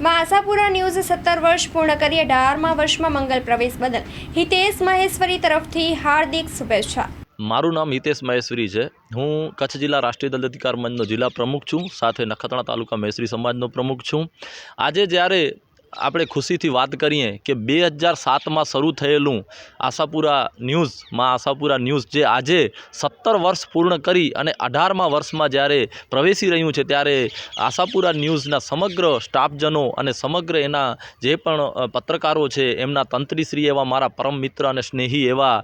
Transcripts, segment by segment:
માં આશાપુરા ન્યૂઝ સત્તર વર્ષ પૂર્ણ કરી અઢારમા વર્ષમાં મંગલ પ્રવેશ બદલ. હિતેશ મહેશ્વરી તરફથી હાર્દિક શુભેચ્છા. મારું નામ હિતેશ મહેશ્વરી છે. હું કચ્છ જિલ્લા રાષ્ટ્રીય દલિત અધિકાર મંચનો જિલ્લા પ્રમુખ છું. સાથે નખત્રાણા તાલુકા મહેશ્વરી સમાજનો પ્રમુખ છું. આજે જ્યારે આપણે ખુશીથી વાત કરીએ કે બે હજાર સાતમાં શરૂ થયેલું આશાપુરા ન્યૂઝમાં આશાપુરા ન્યૂઝ જે આજે સત્તર વર્ષ પૂર્ણ કરી અને અઢારમા વર્ષમાં જ્યારે પ્રવેશી રહ્યું છે, ત્યારે આશાપુરા ન્યૂઝના સમગ્ર સ્ટાફજનો અને સમગ્ર એના જે પણ પત્રકારો છે, એમના તંત્રીશ્રી એવા મારા પરમ મિત્ર અને સ્નેહી એવા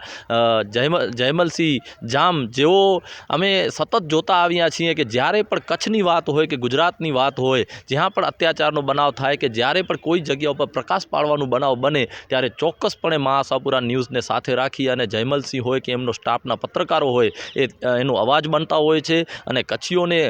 જયમ, જયમલસિંહ જામ, જેઓ અમે સતત જોતા આવ્યા છીએ કે જ્યારે પણ કચ્છની વાત હોય કે ગુજરાતની વાત હોય, જ્યાં પણ અત્યાચારનો બનાવ થાય કે જ્યારે પણ કોઈ જગ્યા ઉપર પ્રકાશ પાડવાનું બનાવ બને ત્યારે ચોક્કસપણે મહાસાપુરા ન્યૂઝને સાથે રાખી અને જયમલસિંહ હોય કે એમનો સ્ટાફના પત્રકારો હોય એ એનો અવાજ બનતા હોય છે અને કચ્છીઓને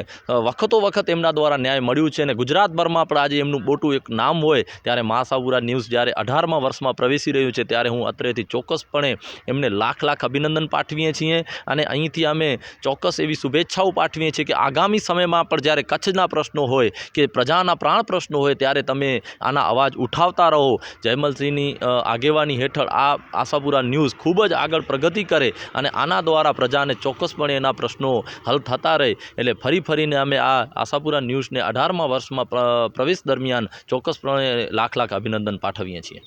વખતો વખત એમના દ્વારા ન્યાય મળ્યું છે અને ગુજરાતભરમાં પણ આજે એમનું મોટું એક નામ હોય ત્યારે મહાસાપુરા ન્યૂઝ જ્યારે અઢારમા વર્ષમાં પ્રવેશી રહ્યું છે ત્યારે હું અત્રેથી ચોક્કસપણે એમને લાખ લાખ અભિનંદન પાઠવીએ છીએ અને અહીંથી અમે ચોક્કસ એવી શુભેચ્છાઓ પાઠવીએ છીએ કે આગામી સમયમાં પણ જ્યારે કચ્છના પ્રશ્નો હોય કે પ્રજાના પ્રાણ પ્રશ્નો હોય ત્યારે તમે આના અવાજ ઉઠાવતા રહો. જયમલસિંહની આગેવાની હેઠળ આ આશાપુરા ન્યૂઝ ખૂબ જ આગળ પ્રગતિ કરે અને આના દ્વારા પ્રજાને ચોક્કસપણે એના પ્રશ્નો હલ થતા રહે. એટલે ફરી ફરીને અમે આ આશાપુરા ન્યૂઝને અઢારમા વર્ષમાં પ્રવેશ દરમિયાન ચોક્કસપણે લાખ લાખ અભિનંદન પાઠવીએ છીએ.